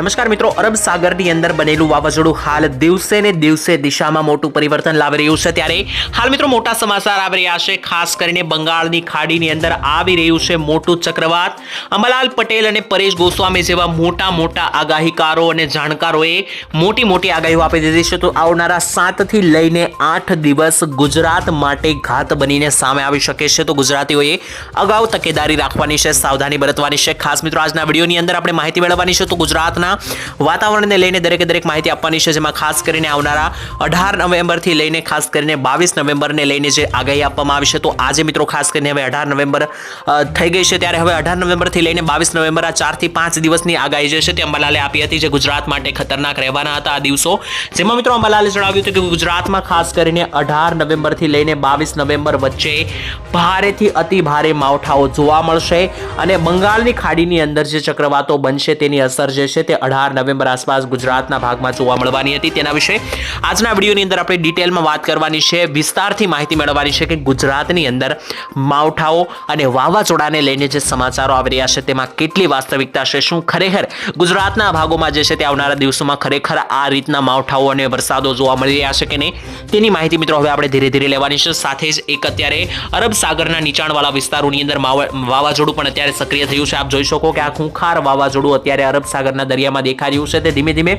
નમસ્કાર મિત્રો, અરબ સાગરની અંદર બનેલું વાવાઝોડું હાલ દિવસે ને દિવસે દિશામાં મોટું પરિવર્તન લાવી રહ્યું છે. ત્યારે હાલ મિત્રો મોટા સમાચાર આવી રહ્યા છે. ખાસ કરીને બંગાળની ખાડીની અંદર આવી રહ્યું છે મોટું ચક્રવાત. અમલાલ પટેલ અને પરેશ ગોસ્વામી જેવા મોટા મોટા આગાહીકારો અને જાણકારોએ મોટી મોટી આગાહીઓ આપી દીધી છે. તો આવનારા સાતથી લઈને આઠ દિવસ ગુજરાત માટે ઘાત બનીને સામે આવી શકે છે. તો ગુજરાતીઓએ અગાઉ તકેદારી રાખવાની છે, સાવધાની બરતવાની છે. ખાસ મિત્રો, આજના વિડીયોની અંદર આપણે માહિતી મેળવવાની છે. તો ગુજરાતના વાતાવરણને લઈને દરેકે દરેક માહિતી આપવાની છે, જેમાં ખાસ કરીને આવનારા અઢાર નવેમ્બરથી લઈને ખાસ કરીને બાવીસ નવેમ્બરને લઈને જે આગાહી આપવામાં આવી છે. તો આજે મિત્રો ખાસ કરીને હવે અઢાર નવેમ્બર થઈ ગઈ છે. ત્યારે હવે અઢાર નવેમ્બરથી લઈને બાવીસ નવેમ્બર આ ચારથી પાંચ દિવસની આગાહી જે છે તે અંબાલાલે આપી હતી, જે ગુજરાત માટે ખતરનાક રહેવાના હતા આ દિવસો. જેમાં મિત્રો અંબાલાલે જણાવ્યું હતું કે ગુજરાતમાં ખાસ કરીને અઢાર નવેમ્બરથી લઈને બાવીસ નવેમ્બર વચ્ચે ભારેથી અતિ ભારે માવઠાઓ જોવા મળશે અને બંગાળની ખાડીની અંદર જે ચક્રવાતો બનશે તેની અસર જે છે તે અઢાર નવેમ્બર આસપાસ ગુજરાતના ભાગમાં જોવા મળવાની હતી. તેના વિશે આજના વિડીયોની અંદર આપણે ડિટેલમાં વાત કરવાની છે. વિસ્તારથી માહિતી મેળવવાની છે કે ગુજરાતની અંદર માવઠાઓ અને વાવાઝોડાને લઈને જે સમાચારો આવી રહ્યા છે, તેમાં કેટલી વાસ્તવિકતા છે, શું ખરેખર ગુજરાતના ભાગોમાં જે છે તે આવનારા દિવસોમાં ખરેખર આ રીતના માવઠાઓ અને વરસાદો જોવા મળી રહ્યા છે કે નહીં, તેની માહિતી મિત્રો હવે આપણે ધીરે ધીરે લેવાની છે. સાથે જ એક અત્યારે અરબ સાગરના નીચાણવાળા વિસ્તારોની અંદર વાવાઝોડું પણ અત્યારે સક્રિય થયું છે. આપ જોઈ શકો કે આ ખૂંખાર વાવાઝોડું અત્યારે અરબ સાગરના દરિયામાં દેખાઈ રહ્યું છે તે ધીમે ધીમે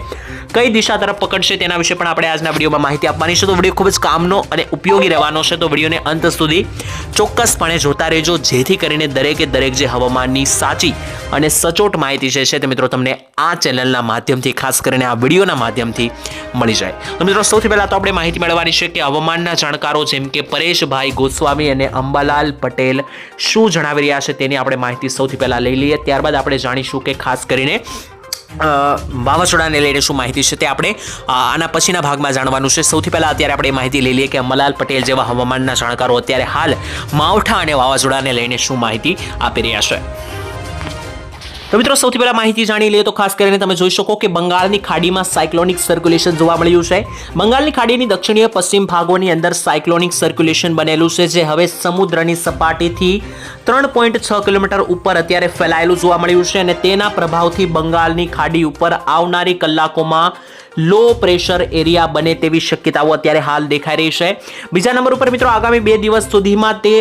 કઈ દિશા તરફ પકડશે તેના વિશે પણ આપણે આજના વિડીયોમાં માહિતી આપવાની છે. તો વીડિયો ખૂબ જ કામનો અને ઉપયોગી રહેવાનો છે. તો વિડીયોને અંત સુધી ચોક્કસપણે જોતા રહેજો. જેથી કરીને દરેકે દરેક જે હવામાનની સાચી અને સચોટ માહિતી છે તે મિત્રો તમને આ ચેનલના માધ્યમથી, ખાસ કરીને આ વિડીયોના માધ્યમથી મળી જાય. તો મિત્રો, સૌથી પહેલાં તો આપણે માહિતી મેળવવાની છે કે હવામાનના જાણકારો જેમ કે પરેશભાઈ ગોસ્વામી અને અંબાલાલ પટેલ શું જણાવી રહ્યા છે તેની આપણે માહિતી સૌથી પહેલાં લઈ લઈએ. ત્યારબાદ આપણે જાણીશું કે ખાસ કરીને વાવાઝોડાને લઈને શું માહિતી છે તે આપણે આના પછીના ભાગમાં જાણવાનું છે. સૌથી પહેલાં અત્યારે આપણે માહિતી લઈ લઈએ કે અમલાલ પટેલ જેવા હવામાનના જાણકારો અત્યારે હાલ માવઠા અને વાવાઝોડાને લઈને શું માહિતી આપી રહ્યા છે. તો મિત્રો, સૌથી પહેલા માહિતી જાણી લઈએ તો ખાસ કરીને તમે જોઈ શકો કે બંગાળની ખાડીમાં સાયક્લોનિક સર્ક્યુલેશન જોવા મળ્યું છે. બંગાળની ખાડીની દક્ષિણીય પશ્ચિમ ભાગોની અંદર સાયક્લોનિક સર્ક્યુલેશન બનેલું છે, જે હવે સમુદ્રની સપાટીથી ત્રણ પોઈન્ટ છ કિલોમીટર ઉપર અત્યારે ફેલાયેલું જોવા મળ્યું છે અને તેના પ્રભાવથી બંગાળની ખાડી ઉપર આવનારી કલાકોમાં લો પ્રેશર એરિયા બને તેવી શક્યતાઓ અત્યારે હાલ દેખાઈ રહી છે. બીજા નંબર ઉપર મિત્રો આગામી બે દિવસ સુધીમાં તે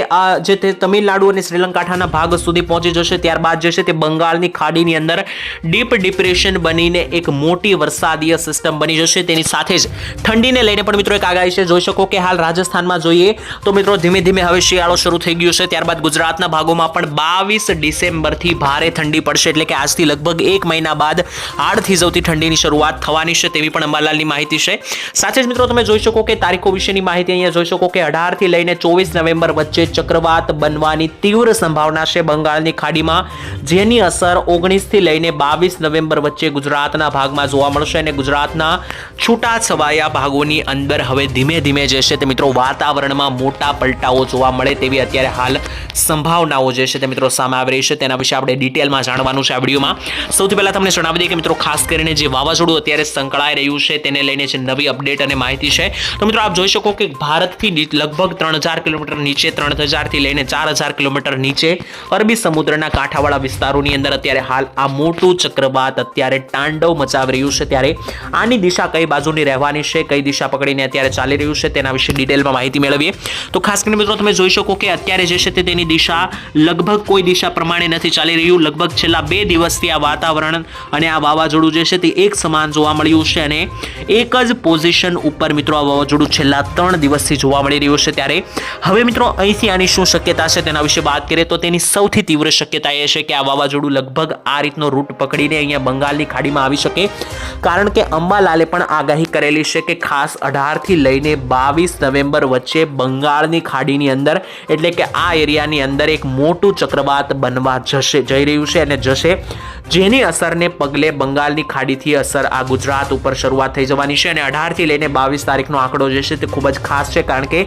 જે તે તમિલનાડુ અને શ્રીલંકાઠાના ભાગ સુધી પહોંચી જશે, ત્યારબાદ જે છે તે બંગાળની ખાડીની અંદર ડીપ ડિપ્રેશન બનીને એક મોટી વરસાદીય સિસ્ટમ બની જશે. તેની સાથે જ ઠંડીને લઈને પણ મિત્રો એક આગાહી છે. જોઈ શકો કે હાલ રાજસ્થાનમાં જોઈએ તો મિત્રો ધીમે ધીમે હવે શિયાળો શરૂ થઈ ગયો છે. ત્યારબાદ ગુજરાતના ભાગોમાં પણ બાવીસ ડિસેમ્બરથી ભારે ઠંડી પડશે. એટલે કે આજથી લગભગ એક મહિના બાદ આડથી સૌથી ઠંડીની શરૂઆત થવાની છે. તેવી પણ અંબાલાલની માહિતી છે. સાથે જ મિત્રો તમે જોઈ શકો કે તારીખો વિશેની માહિતી અહીંયા જોઈ શકો કે અઢારથી લઈને ચોવીસ નવેમ્બર વચ્ચે ચક્રવાત બનવાની તીવ્ર સંભાવના છે બંગાળની ખાડીમાં, જેની અસર ઓગણીસથી લઈને બાવીસ નવેમ્બર વચ્ચે ગુજરાતના ભાગમાં જોવા મળશે અને ગુજરાતના છૂટા છવાયા ભાગોની અંદર હવે ધીમે ધીમે જે છે તે મિત્રો વાતાવરણમાં મોટા પલટાઓ જોવા મળે તેવી અત્યારે હાલ સંભાવનાઓ જે છે તે મિત્રો સામે આવી રહી છે. તેના વિશે આપણે ડિટેલમાં જાણવાનું છે આ વિડીયોમાં. સૌથી પહેલાં તમને જણાવી દઈએ કે મિત્રો ખાસ કરીને જે વાવાઝોડું અત્યારે સંકળાઈ રહ્યું છે તેને લઈને જે નવી અપડેટ અને માહિતી છે. તો મિત્રો આપ જોઈ શકો કે ભારતથી લગભગ ત્રણ હજાર કિલોમીટર નીચે, ત્રણ હજારથી લઈને ચાર હજાર કિલોમીટર નીચે અરબી સમુદ્રના કાંઠાવાળા વિસ્તારોની અંદર અત્યારે હાલ આ મોટું ચક્રવાત અત્યારે તાંડવ મચાવી રહ્યું છે. ત્યારે આની દિશા કઈ બાજુની રહેવાની છે, કઈ દિશા પકડીને અત્યારે ચાલી રહ્યું છે તેના વિશે ડિટેલમાં માહિતી મેળવીએ. તો ખાસ કરીને મિત્રો તમે જોઈ શકો કે અત્યારે જે છે તેની દિશા લગભગ કોઈ દિશા પ્રમાણે નથી ચાલી રહ્યું. લગભગ છેલ્લા બે દિવસથી આ વાતાવરણ અને આ વાવાઝોડું જે છે તે એક સમાન જોવા મળ્યું છે. અને એક જ પોઝિશન ઉપર મિત્રો આ વાવાઝોડું છેલ્લા ત્રણ દિવસથી જોવા મળી રહ્યું છે ત્યારે હવે મિત્રો અહીંથી આની શું શક્યતા છે તેના વિશે વાત કરીએ તો તેની સૌથી તીવ્ર શક્યતા એ છે કે આ વાવાઝોડું લગભગ આ રીતનો રૂટ પકડીને અહીંયા બંગાળની ખાડીમાં આવી શકે. કારણ કે અંબાલાલે પણ આગાહી કરેલી છે કે ખાસ અઢારથી લઈને બાવીસ નવેમ્બર વચ્ચે બંગાળની ખાડીની અંદર, એટલે કે આ એરિયાની અંદર એક મોટું ચક્રવાત બનવા જશે, જઈ રહ્યું છે અને જશે, જેની અસરને પગલે બંગાળની ખાડીથી અસર આ ગુજરાત ઉપર શરૂઆત થઈ જવાની છે અને અઢારથી લઈને બાવીસ તારીખનો આંકડો જે છે તે ખૂબ જ ખાસ છે, કારણ કે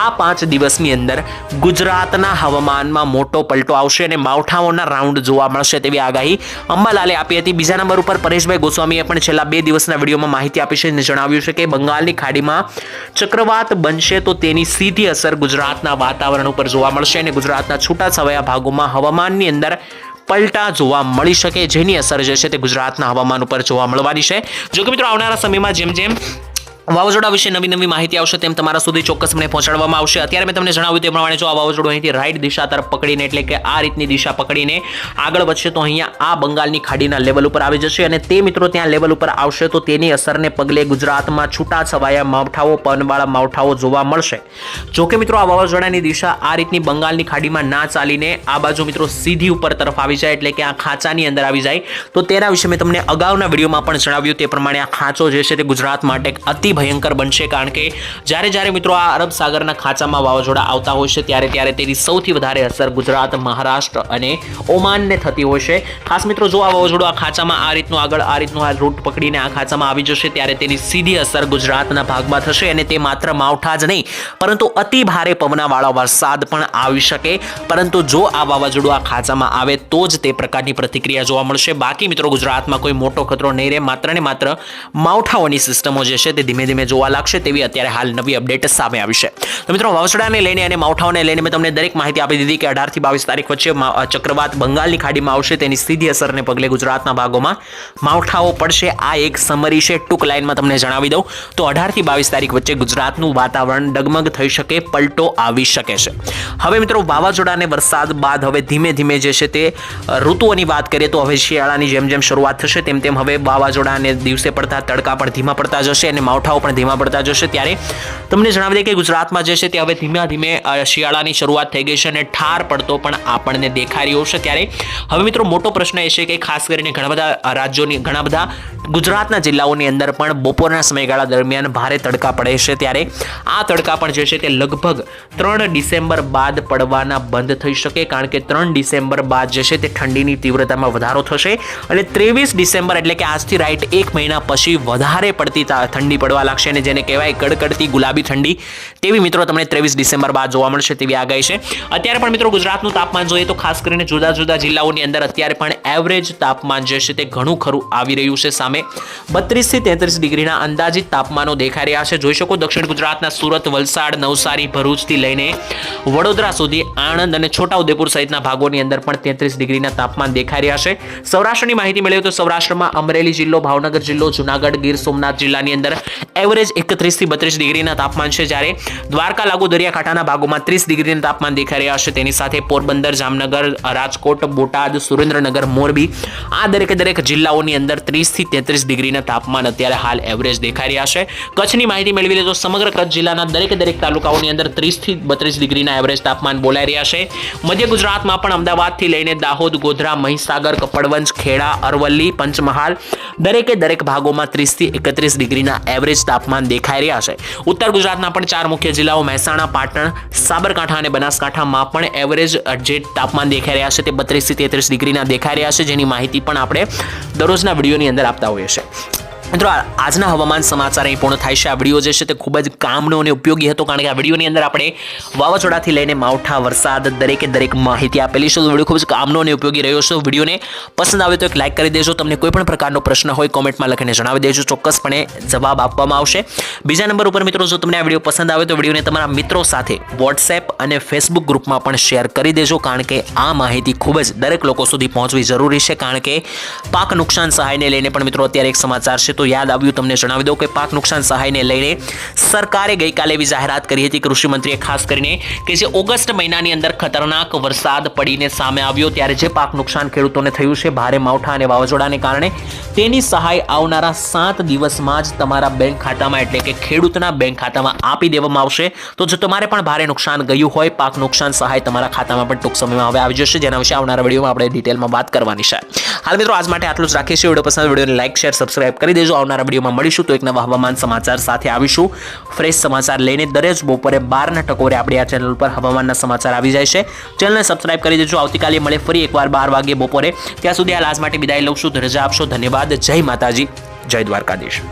આ પાંચ દિવસની અંદર ગુજરાતના હવામાનમાં મોટો પલટો આવશે અને માવઠાઓના રાઉન્ડ જોવા મળશે તેવી આગાહી અંબાલાલે આપી હતી. બીજા નંબર ઉપર પરેશભાઈ ગોસ્વામીએ પણ છેલ્લા બે દિવસના વિડીયોમાં માહિતી આપી છે અને જણાવ્યું છે કે બંગાળની ખાડીમાં ચક્રવાત બનશે તો તેની સીધી અસર ગુજરાતના વાતાવરણ ઉપર જોવા મળશે અને ગુજરાતના છૂટાછવાયા ભાગોમાં હવામાનની અંદર પલટા જોવા મળી શકે, જેની અસર જે છે તે ગુજરાતના હવામાન ઉપર જોવા મળવાની છે. જો કે મિત્રો, આવનારા સમયમાં જેમ જેમ વાવાઝોડા વિશે નવી નવી માહિતી આવશે તેમ તમારા સુધી ચોક્કસપણે પહોંચાડવામાં આવશે. અત્યારે મેં તમને જણાવ્યું તે પ્રમાણે જો આ વાવાઝોડું અહીંથી રાઈટ દિશા તરફ પકડીને એટલે કે આ રીતની દિશા પકડીને આગળ વધશે તો અહીંયા આ બંગાળની ખાડીના લેવલ ઉપર આવી જશે અને તે મિત્રો ત્યાં લેવલ ઉપર આવશે તો તેની અસરને પગલે ગુજરાતમાં છૂટા છવાયા માવઠાઓ, પનવાળા માવઠાઓ જોવા મળશે. જો કે મિત્રો આ વાવાઝોડાની દિશા આ રીતની બંગાળની ખાડીમાં ના ચાલીને આ બાજુ મિત્રો સીધી ઉપર તરફ આવી જાય એટલે કે આ ખાંચાની અંદર આવી જાય. તો તેના વિશે મેં તમને અગાઉના વિડીયોમાં પણ જણાવ્યું તે પ્રમાણે આ ખાંચો જે છે તે ગુજરાત માટે એક અતિ ભયંકર બનશે કારણ કે જ્યારે જ્યારે મિત્રો આ અરબ સાગરના ખાંચામાં વાવાઝોડા આવતા હોય છે, ત્યારે ત્યારે તેની સૌથી વધારે અસર ગુજરાત, મહારાષ્ટ્ર અને ઓમાનને થતી હોય છે. ખાસ મિત્રો, જો આ વાવાઝોડું આ ખાંચામાં આ રીતનું આગળ, આ રીતનું આ રૂટ પકડીને આ ખાંચામાં આવી જશે, ત્યારે તેની સીધી અસર ગુજરાતના ભાગમાં થશે અને તે માત્ર માવઠા જ નહીં, પરંતુ અતિ ભારે પવનાવાળા વરસાદ પણ આવી શકે. પરંતુ જો આ વાવાઝોડું આ ખાંચામાં આવે, તો જ તે પ્રકારની પ્રતિક્રિયા જોવા મળશે. બાકી મિત્રો, ગુજરાતમાં કોઈ મોટો ખતરો નહીં રહે. માત્ર ને માત્ર માવઠાઓની સિસ્ટમો જે છે, તે ધીમે ધીમે જોવા લાગશે તેવી અત્યારે હાલ નવી અપડેટ સામે આવી છે. તો મિત્રો, વાવસડાને લઈને અને માવઠાઓને લઈને મેં તમને દરેક માહિતી આપી દીધી કે અઢારથી બાવીસ તારીખ વચ્ચે ચક્રવાત બંગાળની ખાડીમાં આવશે, તેની સીધી અસરને પગલે ગુજરાતના ભાગોમાં માવઠાઓ પડશે. આ એક સમરી છે, ટૂંક લાઈનમાં તમને જણાવી દઉં. તો અઢારથી બાવીસ તારીખ વચ્ચે ગુજરાતનું વાતાવરણ ડગમગ થઈ શકે, પલટો આવી શકે છે. હવે મિત્રો, વાવાઝોડાને વરસાદ બાદ હવે ધીમે ધીમે જે છે તે ઋતુઓની વાત કરીએ તો હવે શિયાળાની જેમ જેમ શરૂઆત થશે, તેમ તેમ હવે વાવાઝોડાને દિવસે પડતા તડકા પણ ધીમા પડતા જશે અને માવઠાઓ પણ ધીમા પડતા જશે. ત્યારે તમને જણાવી દઈએ કે ગુજરાતમાં જે છે તે હવે ધીમે ધીમે શિયાળાની શરૂઆત થઈ ગઈ છે અને ઠાર પડતો પણ આપણને દેખાઈ રહ્યો છે. ત્યારે હવે મિત્રો મોટો પ્રશ્ન એ છે કે ખાસ કરીને ઘણા બધા રાજ્યોની, ઘણા બધા ગુજરાતના જિલ્લાઓની અંદર પણ બપોરના સમયગાળા દરમિયાન ભારે તડકા પડે છે. ત્યારે આ તડકા પણ જે છે તે લગભગ ત્રણ ડિસેમ્બર બાદ પડવાના બંધ થઈ શકે, કારણ કે ત્રણ ડિસેમ્બર બાદ જે છે તે ઠંડીની તીવ્રતામાં વધારો થશે. અને ત્રેવીસ ડિસેમ્બર એટલે કે આજથી રાઈટ એક મહિના પછી વધારે પડતી ઠંડી પડવા લાગશે અને જેને કહેવાય કડકડતી ગુલાબી ઠંડી. તેવી મિત્રો તમને ત્રેવીસ ડિસેમ્બર બાદ જોવા મળશે તેવી આગાહી છે. અત્યારે પણ મિત્રો ગુજરાતનું તાપમાન જોઈએ તો ખાસ કરીને જુદા જુદા જિલ્લાઓની અંદર અત્યારે પણ એવરેજ તાપમાન જે છે તે ઘણું ખરું આવી રહ્યું છે સામે. બત્રીસથી તેત્રીસ ડિગ્રીના અંદાજિત તાપમાનો દેખાઈ રહ્યા છે. જોઈ શકો દક્ષિણ ગુજરાતના સુરત, વલસાડ, નવસારી, ભરૂચથી લઈને વડોદરા સુધી આણંદ અને છોટાઉદેપુર સહિતના ભાગોની અંદર પણ તેત્રીસ ડિગ્રીના તાપમાન દેખાઈ રહ્યા છે. સૌરાષ્ટ્રની માહિતી મેળવીએ તો સૌરાષ્ટ્રમાં અમરેલી જિલ્લો, ભાવનગર જિલ્લો, જુનાગઢ, ગીર સોમનાથ જિલ્લાની અંદર એવરેજ એકત્રીસથી બત્રીસ ડિગ્રીના તાપમાન છે જ્યારે દ્વારકા, લાગુ દરિયાકાંઠાના ભાગોમાં ત્રીસ ડિગ્રીના તાપમાન દેખાઈ રહ્યા છે. તેની સાથે પોરબંદર, જામનગર, રાજકોટ, બોટાદ, સુરેન્દ્રનગર, મોરબી આ દરેકે દરેક જિલ્લાઓની અંદર ત્રીસથી તેત્રીસ ડિગ્રીના તાપમાન અત્યારે હાલ એવરેજ દેખાઈ રહ્યા છે. કચ્છની માહિતી મેળવી લે તો સમગ્ર કચ્છ જિલ્લાના દરેકે દરેક તાલુકાઓની અંદર ત્રીસથી બત્રીસ ડિગ્રીના એવરેજ તાપમાન બોલાઈ રહ્યા છે. મધ્ય ગુજરાતમાં પણ અમદાવાદથી લઈને દાહોદ, ગોધરા, મહીસાગર, કપડવંજ, ખેડા, અરવલ્લી, પંચમહાલ દરેકે દરેક ભાગોમાં ત્રીસથી એકત્રીસ ડિગ્રીના એવરેજ તાપમાન દેખાઈ રહ્યા છે. ઉત્તર ગુજરાતના પણ ચાર મુખ્ય જિલ્લાઓ મહેસાણા, પાટણ, સાબરકાંઠા અને બનાસકાંઠામાં પણ એવરેજ જે તાપમાન દેખાઈ રહ્યા છે તે બત્રીસથી તેત્રીસ ડિગ્રીના દેખાઈ રહ્યા છે, જેની માહિતી પણ આપણે દરરોજના વિડીયોની અંદર આપતા હોઈએ છીએ. મિત્રો આજના હવામાન સમાચાર અહીં પૂર્ણ થાય છે. આ વીડિયો જે છે તે ખૂબ જ કામનો અને ઉપયોગી હતો, કારણ કે આ વિડીયોની અંદર આપણે વાવાઝોડાથી લઈને માવઠા, વરસાદ, દરેકે દરેક માહિતી આપેલી છે. તો વીડિયો ખૂબ જ કામનો અને ઉપયોગી રહ્યો છે. વિડીયોને પસંદ આવે તો એક લાઇક કરી દેજો. તમને કોઈ પણ પ્રકારનો પ્રશ્ન હોય, કોમેન્ટમાં લખીને જણાવી દેજો. ચોક્કસપણે જવાબ આપવામાં આવશે. બીજા નંબર ઉપર, મિત્રો, જો તમને આ વીડિયો પસંદ આવે તો વિડીયોને તમારા મિત્રો સાથે વોટ્સએપ અને ફેસબુક ગ્રુપમાં પણ શેર કરી દેજો, કારણ કે આ માહિતી ખૂબ જ દરેક લોકો સુધી પહોંચવી જરૂરી છે, કારણ કે પાક નુકસાન સહાયને લઈને પણ, મિત્રો, અત્યારે એક સમાચાર છે. તો યાદ આવ્યું, તમને જણાવી દઉં કે પાક નુકસાન સહાયને લઈને સરકારે ગઈકાલે એવી જાહેરાત કરી હતી કૃષિમંત્રીએ ખાસ કરીને કે જે ઓગસ્ટ મહિનાની અંદર ખતરનાક વરસાદ પડીને સામે આવ્યો, ત્યારે જે પાક નુકસાન ખેડૂતોને થયું છે, ભારે માવઠા અને વાવાઝોડાને કારણે તેની સહાય આવનારા સાત દિવસમાં જ તમારા બેંક ખાતામાં એટલે કે ખેડૂતના બેંક ખાતામાં આપી દેવામાં આવશે. તો જો તમારે પણ ભારે નુકસાન ગયું હોય, પાક નુકસાન સહાય તમારા ખાતામાં પણ ટૂંક સમયમાં હવે આવી જશે. જેના વિશે આવનારા વિડીયોમાં આપણે ડિટેલમાં વાત કરવાની છે. હાલ મિત્રો, આજ માટે આટલું જ રાખીશું વીડિયો પસંદ વિડીયોને લાઇક શેર, સબસ્ક્રાઇબ કરી દેજો. આવનારા વિડીયોમાં મળીશું તો એક નવા હવામાન સમાચાર સાથે આવીશું. ફ્રેશ સમાચાર લઈને દરેજ બપોરે બારના ટકોરે આપણે આ ચેનલ પર હવામાનના સમાચાર આવી જાય છે. ચેનલને સબસ્ક્રાઇબ કરી દેજો. આવતીકાલે મળે ફરી એકવાર બાર વાગે બપોરે. ત્યાં સુધી આ આજ માટે વિદાય લઉં છું. રજા આપશો. ધન્યવાદ. જય માતાજી. જય દ્વારકાધીશ.